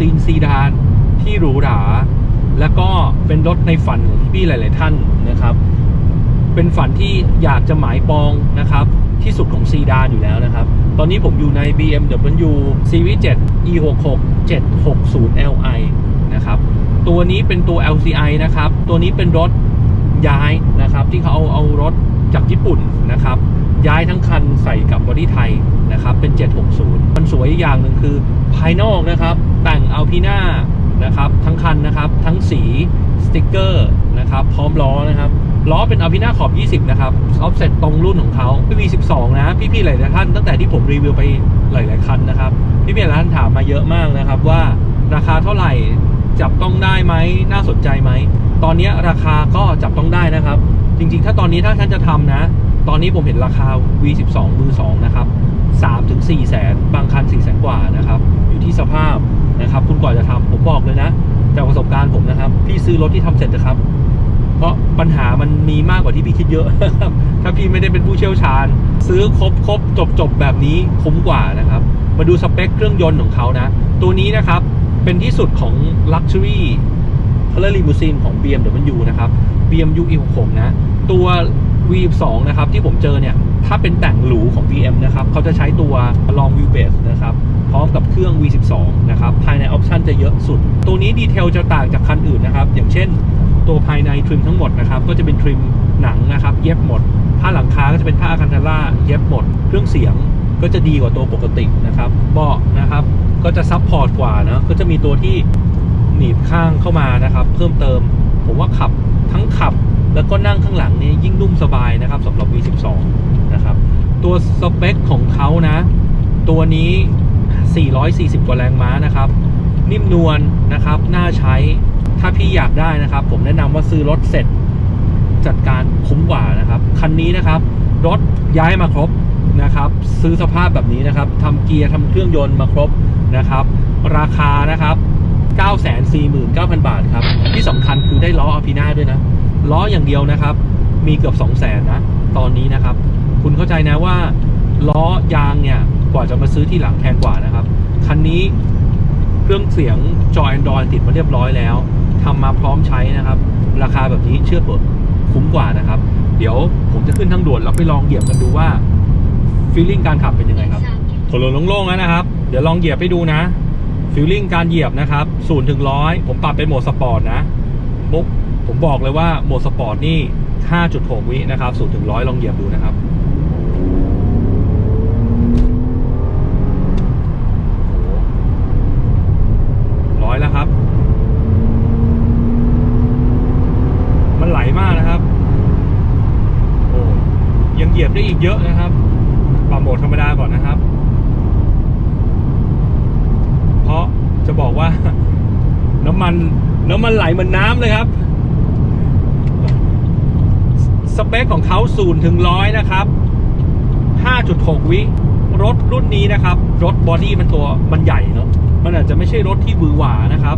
Limousine Sedan ที่หรูหรา แล้วก็เป็นรถในฝันของพี่ๆหลาย ๆ ท่านนะครับ เป็นฝันที่อยากจะหมายปองนะครับ ที่สุดของซีดานอยู่แล้วนะครับ ตอนนี้ผมอยู่ใน BMW Series 7 E66 760 Li นะครับ ตัวนี้เป็นตัว LCI นะครับ ตัวนี้เป็นรถย้ายนะครับ ที่เขาเอาเอารถจากญี่ปุ่นนะครับ ย้ายทั้งคันใส่กับบอดี้ไทยนะครับเป็น 760 มันสวยอีกอย่างหนึ่งคือภายนอกนะครับ แต่งเอาพีหน้านะครับทั้งคันนะครับ ทั้งสีสติกเกอร์นะครับพร้อมล้อนะครับล้อเป็นอาพีหน้าขอบ 20 นะครับออฟเซ็ตตรงรุ่นของเขา V12 นะ พี่ๆ หลายๆท่าน ตั้งแต่ที่ผมรีวิวไปหลาย ๆ คันนะครับ พี่ๆ หลายท่านถามมาเยอะมากนะครับว่าราคาเท่าไหร่ จับต้องได้ไหม น่าสนใจไหม ตอนนี้ราคาก็จับต้องได้นะครับ จริงๆ ถ้าตอนนี้ถ้าท่านจะทำนะ ตอนนี้ผมเห็นราคา V12 มือ2นะครับ3ถึง4แสนบางคัน4แสนกว่านะครับ อยู่ที่สภาพนะครับ คุณก่อนจะทำผมบอกเลยนะ จากประสบการณ์ผมนะครับ พี่ซื้อรถที่ทำเสร็จนะครับ เพราะปัญหามันมีมากกว่าที่พี่คิดเยอะ ถ้าพี่ไม่ได้เป็นผู้เชี่ยวชาญ ซื้อครบครบจบจบแบบนี้คุ้มกว่านะครับ มาดูสเปคเครื่องยนต์ของเขานะ ตัวนี้นะครับเป็นที่สุดของ Luxury เขาเรียกลีมูซีนของ BMW นะครับ BMW E66 นะ ตัว V12 นะครับที่ผมเจอเนี่ย ถ้าเป็นแต่งหรูของ BM นะครับเขาจะใช้ตัว Long Wheelbase นะครับ พร้อมกับเครื่อง V12 นะครับ ภายในออปชันจะเยอะสุด ตัวนี้ดีเทลจะต่างจากคันอื่นนะครับ อย่างเช่น ตัวภายในทริมทั้งหมดนะครับ ก็จะเป็นทริมหนังนะครับ เย็บหมด ผ้าหลังคาก็จะเป็นผ้าคันเทล่าเย็บหมด เครื่องเสียงก็จะดีกว่าตัวปกตินะครับเบาะนะครับ ก็จะซับพอร์ตกว่านะก็จะมีตัวที่หนีบข้างเข้ามานะครับ เพิ่มเติม ผมว่าขับทั้งขับ แล้วก็นั่งข้างหลังนี่ยิ่งนุ่มสบายนะครับสำหรับ V12 นะครับ ตัวสเปคของเขานะ ตัวนี้ 440 กว่าแรงม้านะครับ นิ่มนวลนะครับ น่าใช้ ถ้าพี่อยากได้นะครับ ผมแนะนำว่าซื้อรถเสร็จจัดการคุ้มกว่านะครับ คันนี้นะครับ รถย้ายมาครบนะครับ ซื้อสภาพแบบนี้นะครับทำเกียร์ทำเครื่องยนต์มาครบนะครับ ราคานะครับ 949,000 บาทครับ ที่สำคัญคือได้ล้ออาพีน่าด้วยนะ ล้ออย่างเดียวนะครับ มีเกือบ200,000นะตอนนี้นะครับ คุณเข้าใจนะว่าล้อยางเนี่ยกว่าจะมาซื้อที่หลังแพงกว่านะครับ คันนี้เครื่องเสียงจอ Android ติดมาเรียบร้อยแล้วทำมาพร้อมใช้นะครับ ราคาแบบนี้เชื่อเถอะคุ้มกว่านะครับ เดี๋ยวผมจะขึ้นทางด่วนแล้วไปลองเหยียบกันดูว่าฟีลลิ่งการขับเป็นยังไงครับถนนโล่งๆแล้วนะครับ เดี๋ยวลองเหยียบให้ดูนะฟีลลิ่งการเหยียบนะครับ0ูนย์ถึงร้อยผมปรับเป็นโหมดสปอร์ตนะมุก ผมบอกเลยว่าโหมดสปอร์ตนี่ 5.6 วินะครับ0ถึงร้อยลองเหยียบดูนะครับ ร้อยแล้วครับ มันไหลมากนะครับ โอ้ยังเหยียบได้อีกเยอะนะครับปรับโหมดธรรมดาก่อนนะครับ เพราะจะบอกว่าน้ำมันน้ำมันไหลเหมือนน้ำเลยครับ สเปคของเขาศูนย์ถึงร้อยนะครับ 5.6 วิ รถรุ่นนี้นะครับ รถบอดี้มันตัวมันใหญ่เนาะมันอาจจะไม่ใช่รถที่บือหวานะครับ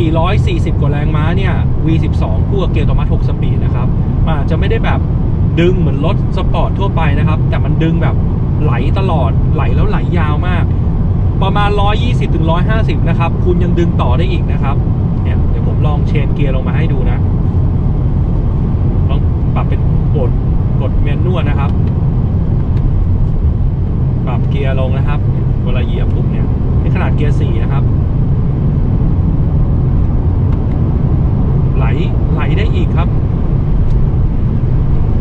440 กว่าแรงม้าเนี่ย V12 คู่กับเกียร์ออโตมัติ6สปีดนะครับมันอาจจะไม่ได้แบบดึงเหมือนรถสปอร์ตทั่วไปนะครับ แต่มันดึงแบบไหลตลอดไหลแล้วไหลยาวมาก ประมาณ 120ถึง150 นะครับ คุณยังดึงต่อได้อีกนะครับเนี่ยเดี๋ยวผมลองเชนเกียร์ลงมาให้ดูนะ ปรับเป็นกดกดเมนนวลนะครับ ปรับเกียร์ลงนะครับ เวลาเหยียบปุ๊บเนี่ยในขนาดเกียร์สี่นะครับ ไหลไหลได้อีกครับ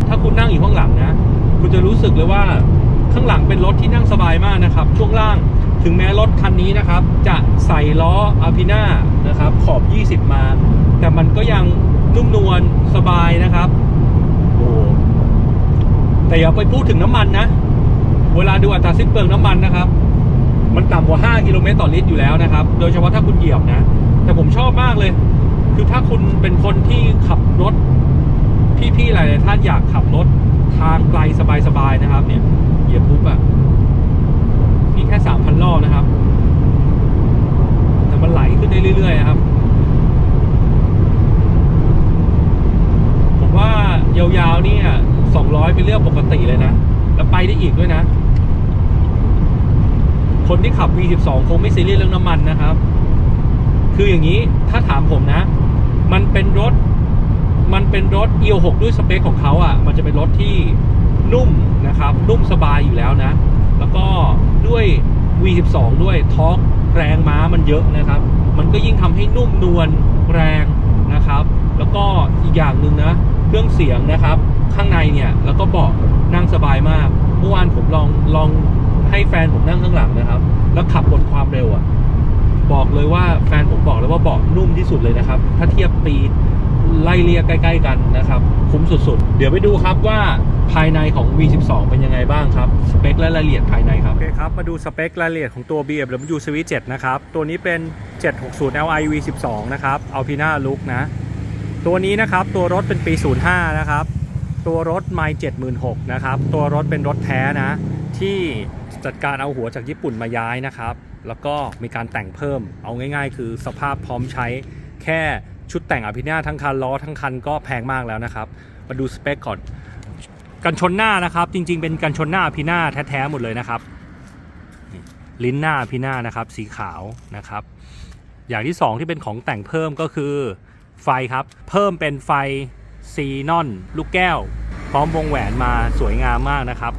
ถ้าคุณนั่งอยู่ข้างหลังนะ คุณจะรู้สึกเลยว่าข้างหลังเป็นรถที่นั่งสบายมากนะครับ ช่วงล่างถึงแม้รถคันนี้นะครับ จะใส่ล้ออาพิน่านะครับ ขอบ 20 มา แต่มันก็ยังนุ่มนวลสบายนะครับ แต่อย่าไปพูดถึงน้ำมันนะ เวลาดูอัตราสิ้นเปลืองน้ำมันนะครับ มันต่ำกว่า 5 กิโลเมตรต่อลิตรอยู่แล้วนะครับ โดยเฉพาะถ้าคุณเหยียบนะ แต่ผมชอบมากเลย คือถ้าคุณเป็นคนที่ขับรถ พี่ๆหลายๆท่านอยากขับรถทางไกลสบายๆนะครับ เนี่ย เหยียบปุ๊บอะนี่แค่สามพันรอบนะครับ แต่มันไหลขึ้นได้เรื่อยๆครับ ผมว่ายาวๆเนี่ย สองร้อยเป็นเรื่องปกติเลยนะ แล้วไปได้อีกด้วยนะ คนที่ขับ V12 คงไม่ซีเรียสเรื่องน้ำมันนะครับ คืออย่างนี้ถ้าถามผมนะ มันเป็นรถ มันเป็นรถ E6 ด้วยสเปคของเขาอะ มันจะเป็นรถที่นุ่มนะครับ นุ่มสบายอยู่แล้วนะ แล้วก็ด้วย V12 ด้วยทอร์กแรงม้ามันเยอะนะครับ มันก็ยิ่งทำให้นุ่มนวลแรงนะครับ แล้วก็อีกอย่างหนึ่งนะ เครื่องเสียงนะครับ ข้างในเนี่ย แล้วก็เบาะนั่งสบายมากเมื่อวานผมลองลองให้แฟนผมนั่งข้างหลังนะครับ แล้วขับบนความเร็วอะบอกเลยว่าแฟนผมบอกเลยว่าเบาะนุ่มที่สุดเลยนะครับ ถ้าเทียบปีไล่เรียกใกล้ๆกันนะครับ คุ้มสุดๆ เดี๋ยวไปดูครับว่าภายในของ V12 เป็นยังไงบ้างครับ สเปคและรายละเอียดภายในครับ โอเคครับ มาดูสเปครายละเอียดของตัว BMW Series 7นะครับ ตัวนี้เป็น 760 Li V12 นะครับ Alpina Look นะ ตัวนี้นะครับ ตัวรถเป็นปี 05 นะครับ ตัวรถไม่76,000นะครับ ตัวรถเป็นรถแท้นะ ที่จัดการเอาหัวจากญี่ปุ่นมาย้ายนะครับ แล้วก็มีการแต่งเพิ่ม เอาง่าย ๆ คือสภาพพร้อมใช้แค่ชุดแต่งอภิญญาทั้งคันล้อทั้งคันก็แพงมากแล้วนะครับ มาดูสเปคก่อน กันชนหน้านะครับ จริง ๆ เป็นกันชนหน้าอภิญาแท้ๆหมดเลยนะครับ ลิ้นหน้าอภิญญานะครับ สีขาวนะครับ อย่างที่สองที่เป็นของแต่งเพิ่มก็คือไฟครับ เพิ่มเป็นไฟ ซีนอนลูกแก้ว พร้อมวงแหวนมาสวยงามมากนะครับ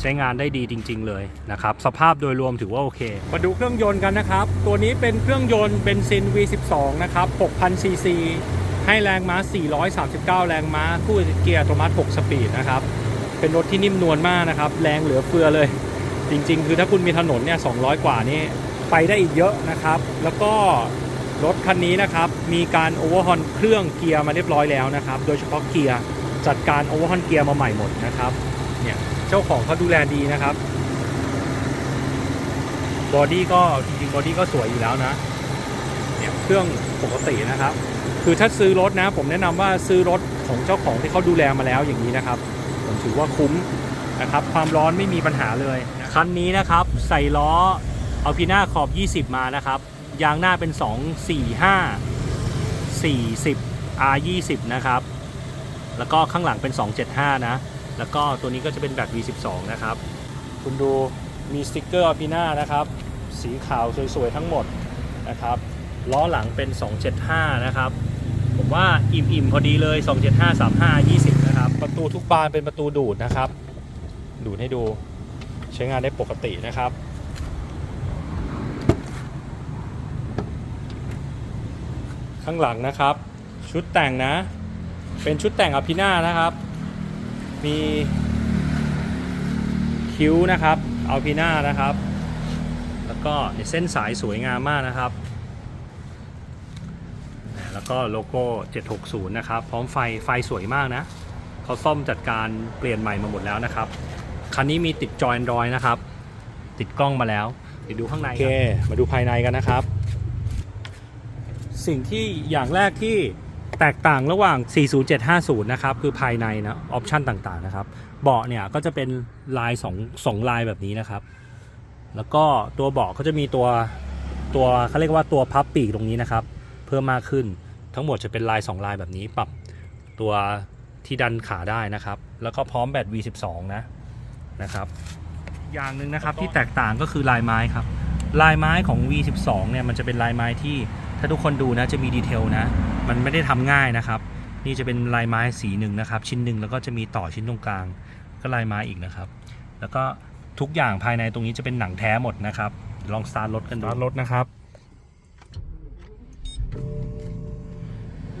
ใช้งานได้ดีจริง ๆ เลยนะครับ สภาพโดยรวมถือว่าโอเค มาดูเครื่องยนต์กันนะครับ ตัวนี้เป็นเครื่องยนต์เบนซิน V12 นะครับ6,000ซีซีให้แรงม้า 439 แรงม้าคู่เกียร์อัตโนมัติ 6 สปีดนะครับ เป็นรถที่นิ่มนวลมากนะครับ แรงเหลือเฟือเลย จริง ๆ คือถ้าคุณมีถนนเนี่ย 200 กว่านี่ไปได้อีกเยอะนะครับ แล้วก็ รถคันนี้นะครับ มีการโอเวอร์ฮอนเครื่องเกียร์มาเรียบร้อยแล้วนะครับ โดยเฉพาะเกียร์จัดการโอเวอร์ฮอนเกียร์มาใหม่หมดนะครับ เนี่ยเจ้าของเขาดูแลดีนะครับ บอดี้ก็จริงๆบอดี้ก็สวยอยู่แล้วนะ เนี่ยเครื่องปกตินะครับ คือถ้าซื้อรถนะ ผมแนะนำว่าซื้อรถของเจ้าของที่เขาดูแลมาแล้วอย่างนี้นะครับ ผมถือว่าคุ้มนะครับ ความร้อนไม่มีปัญหาเลย คันนี้นะครับ ใส่ล้อเอาพีน้าขอบ 20 มานะครับ ยางหน้าเป็น 2 4 5 40 R 20นะครับ แล้วก็ข้างหลังเป็น 275 นะ แล้วก็ตัวนี้ก็จะเป็นแบบ V12 นะครับ คุณดูมีสติกเกอร์อพีน่านะครับ สีขาวสวยๆทั้งหมดนะครับ ล้อหลังเป็น 275 นะครับ ผมว่าอิ่มๆพอดีเลย 275 35 20 นะครับ ประตูทุกบานเป็นประตูดูดนะครับ ดูดให้ดูใช้งานได้ปกตินะครับ ข้างหลังนะครับ ชุดแต่งนะ เป็นชุดแต่งอภินานะครับ มีคิ้วนะครับอัลพีนานะครับ แล้วก็เส้นสายสวยงามมากนะครับ แล้วก็โลโก้ 760 นะครับ พร้อมไฟไฟสวยมากนะเขาซ่อมจัดการเปลี่ยนใหม่มาหมดแล้วนะครับ คันนี้มีติดจอย Android นะครับ ติดกล้องมาแล้ว เดี๋ยวดูข้างในโอเค มาดูภายในกันนะครับ สิ่งที่อย่างแรกที่แตกต่างระหว่าง 40750 นะครับ คือภายในนะ ออปชันต่างๆ นะครับ เบาะเนี่ยก็จะเป็นลาย2 2ลายแบบนี้นะครับ แล้วก็ตัวเบาะก็จะมีตัวตัวเขาเรียกว่าตัวพับปีกตรงนี้นะครับ เพิ่มมากขึ้น ทั้งหมดจะเป็นลาย 2 ลายแบบนี้ ปรับตัวที่ดันขาได้นะครับ แล้วก็พร้อมแบต V12 นะนะครับ อย่างหนึ่งนะครับที่แตกต่างก็คือลายไม้ครับ ลายไม้ของ V12 เนี่ยมันจะเป็นลายไม้ที่ ถ้าทุกคนดูนะจะมีดีเทลนะ มันไม่ได้ทำง่ายนะครับ นี่จะเป็นลายไม้สีหนึ่งนะครับ ชิ้นหนึ่งแล้วก็จะมีต่อชิ้นตรงกลาง ก็ลายไม้อีกนะครับ แล้วก็ทุกอย่างภายในตรงนี้จะเป็นหนังแท้หมดนะครับ ลองสตาร์ทรถกันดูสตาร์ทรถนะครับ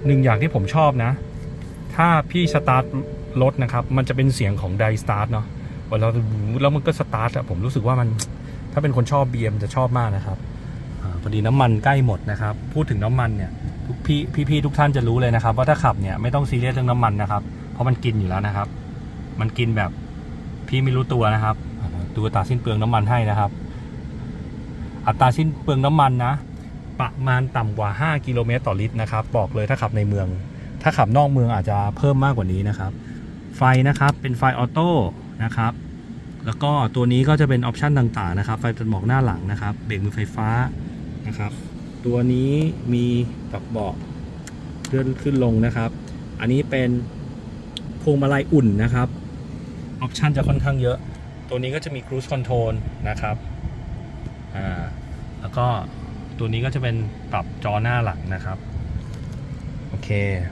หนึ่งอย่างที่ผมชอบนะ ถ้าพี่สตาร์ทรถนะครับ มันจะเป็นเสียงของไดสตาร์ทเนาะเวลาแล้วมันก็สตาร์ทอะผมรู้สึกว่ามันถ้าเป็นคนชอบ BM จะชอบมากนะครับ พอดีน้ำมันใกล้หมดนะครับ พูดถึงน้ำมันเนี่ยทุกพี่พี่ๆทุกท่านจะรู้เลยนะครับ ว่าถ้าขับเนี่ยไม่ต้องซีเรียสเรื่องน้ำมันนะครับ เพราะมันกินอยู่แล้วนะครับ มันกินแบบพี่ไม่รู้ตัวนะครับอ่าดูตาสิ้นเปลืองน้ำมันให้นะครับ อัตราสิ้นเปลืองน้ำมันนะ ประมาณต่ำกว่า 5 กิโลเมตรต่อลิตรนะครับ บอกเลยถ้าขับในเมือง ถ้าขับนอกเมืองอาจจะเพิ่มมากกว่านี้นะครับ ไฟนะครับเป็นไฟออโต้นะครับแล้วก็ตัวนี้ก็จะเป็นออปชันต่างๆนะครับ ไฟตัดหมอกหน้าหลังนะครับ เบรกมือไฟฟ้า นะครับ ตัวนี้มีปรับเบาะเลื่อนขึ้นลงนะครับ อันนี้เป็นพวงมาลัยอุ่นนะครับ ออปชันจะค่อนข้างเยอะ ตัวนี้ก็จะมี cruise control นะครับ อ่า แล้วก็ตัวนี้ก็จะเป็นปรับจอหน้าหลังนะครับ โอเค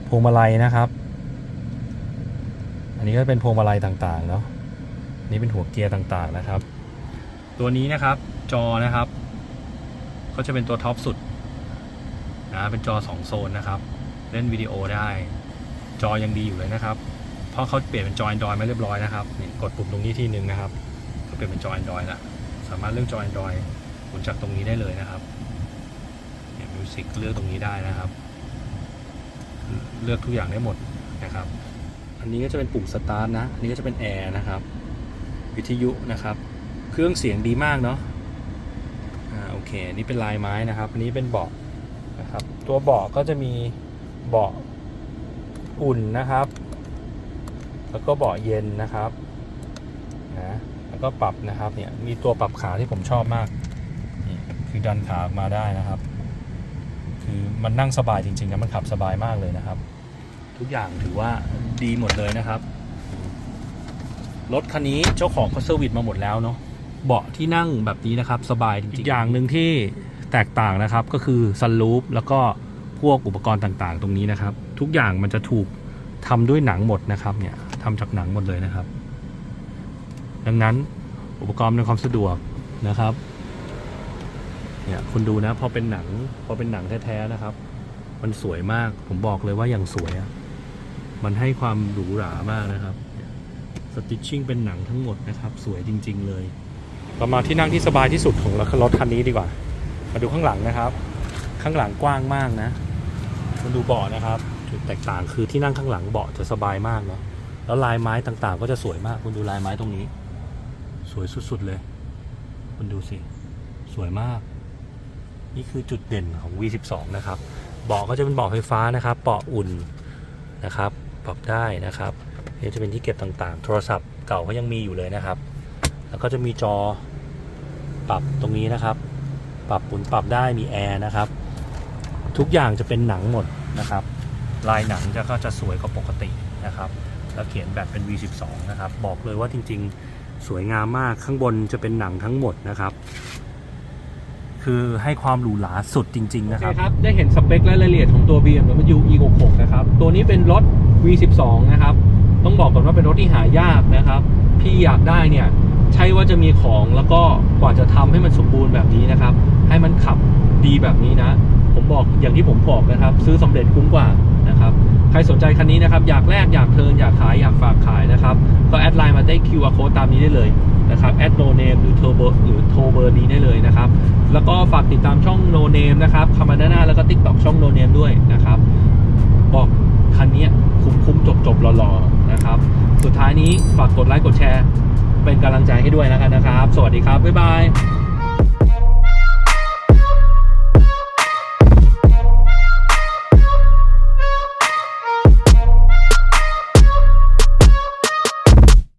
พวงมาลัยนะครับ อันนี้ก็เป็นพวงมาลัยต่างๆเนาะ นี่เป็นหัวเกียร์ต่างๆนะครับ ตัวนี้นะครับ จอนะครับ ก็จะเป็นตัวท็อปสุดนะเป็นจอ 2 โซนนะครับ เล่นวิดีโอได้ จอยังดีอยู่เลยนะครับ เพราะเขาเปลี่ยนเป็นจอ Android มาเรียบร้อยนะครับนี่กดปุ่มตรงนี้ที่หนึ่งนะครับ ก็เปลี่ยนเป็นจอ Android ละสามารถเลือกจอ Android หมุนจากตรงนี้ได้เลยนะครับเนี่ยมิวสิกเลือกตรงนี้ได้นะครับ เลือกทุกอย่างได้หมดนะครับ อันนี้ก็จะเป็นปุ่มสตาร์ทนะ อันนี้ก็จะเป็นแอร์นะครับ วิทยุนะครับ เครื่องเสียงดีมากเนาะ เคนี่เป็นลายไม้นะครับ อันนี้เป็นเบาะนะครับ ตัวเบาะก็จะมีเบาะอุ่นนะครับ แล้วก็เบาะเย็นนะครับนะแล้วก็ปรับนะครับเนี่ยมีตัวปรับขาที่ผมชอบมากนี่คือดันขาออกมาได้นะครับ คือมันนั่งสบายจริงๆนะมันขับสบายมากเลยนะครับ ทุกอย่างถือว่าดีหมดเลยนะครับรถคันนี้เจ้าของเขาเซอร์วิสมาหมดแล้วเนาะ เบาะที่นั่งแบบนี้นะครับ สบายจริงๆ อีกอย่างหนึ่งที่แตกต่างนะครับก็คือซันรูฟแล้วก็พวกอุปกรณ์ต่างๆ ตรงนี้นะครับ ทุกอย่างมันจะถูกทำด้วยหนังหมดนะครับเนี่ยทำจากหนังหมดเลยนะครับ ดังนั้นอุปกรณ์ในความสะดวกนะครับเนี่ยคุณดูนะพอเป็นหนังพอเป็นหนังแท้ๆนะครับ มันสวยมากผมบอกเลยว่าอย่างสวยอะมันให้ความหรูหรามากนะครับสติชชิ่งเป็นหนังทั้งหมดนะครับ สวยจริง ๆ เลย เรามาที่นั่งที่สบายที่สุดของรถคันนี้ดีกว่า มาดูข้างหลังนะครับ ข้างหลังกว้างมากนะคุณดูเบาะนะครับ จุดแตกต่างคือที่นั่งข้างหลังเบาะจะสบายมากเนาะแล้วลายไม้ต่างๆ ก็จะสวยมาก คุณดูลายไม้ตรงนี้ สวยสุดๆเลย คุณดูสิ สวยมาก นี่คือจุดเด่นของ V12 นะครับเบาะก็จะเป็นเบาะไฟฟ้านะครับเบาะอุ่นนะครับปรับได้นะครับนี่จะเป็นที่เก็บต่างๆ โทรศัพท์เก่าก็ยังมีอยู่เลยนะครับ แล้วก็จะมีจอ ปรับตรงนี้นะครับ ปรับหมุนปรับได้มีแอร์นะครับ ทุกอย่างจะเป็นหนังหมดนะครับ ลายหนังจะก็จะสวยกว่าปกตินะครับแล้วเขียนแบบเป็น V12 นะครับ บอกเลยว่าจริงๆ สวยงามมากข้างบนจะเป็นหนังทั้งหมดนะครับ คือให้ความหรูหราสุดจริง ๆ นะครับครับ ได้เห็นสเปคและรายละเอียดของตัว BMW E66 นะครับ ตัวนี้เป็นรถ V12 นะครับ ต้องบอกก่อนว่าเป็นรถที่หายากนะครับ พี่อยากได้เนี่ย ช่ว่าจะมีของแล้วก็กว่าจะทำให้มันสมบูรณ์แบบนี้นะครับ ให้มันขับดีแบบนี้นะ ผมบอกอย่างที่ผมบอกนะครับ ซื้อสำเร็จคุ้มกว่านะครับ ใครสนใจคันนี้นะครับ อยากแลกอยากเทินอยากขายอยากฝากขายนะครับ ก็แอดไลน์มาได้ QR code ตามนี้ได้เลยนะครับแอดโนเนมหรือโทรเบอร์หรือโทรเบอร์นี้ได้เลยนะครับ แล้วก็ฝากติดตามช่อง No Name นะครับคามานาแล้วก็ TikTok ช่อง No Name ด้วยนะครับ บอกคันนี้คุ้มคุ้มจบจบๆหล่อๆนะครับ สุดท้ายนี้ฝากกดไลค์กดแชร์ เป็นกำลังใจให้ด้วยแล้วกันนะครับ สวัสดีครับ บ๊ายบาย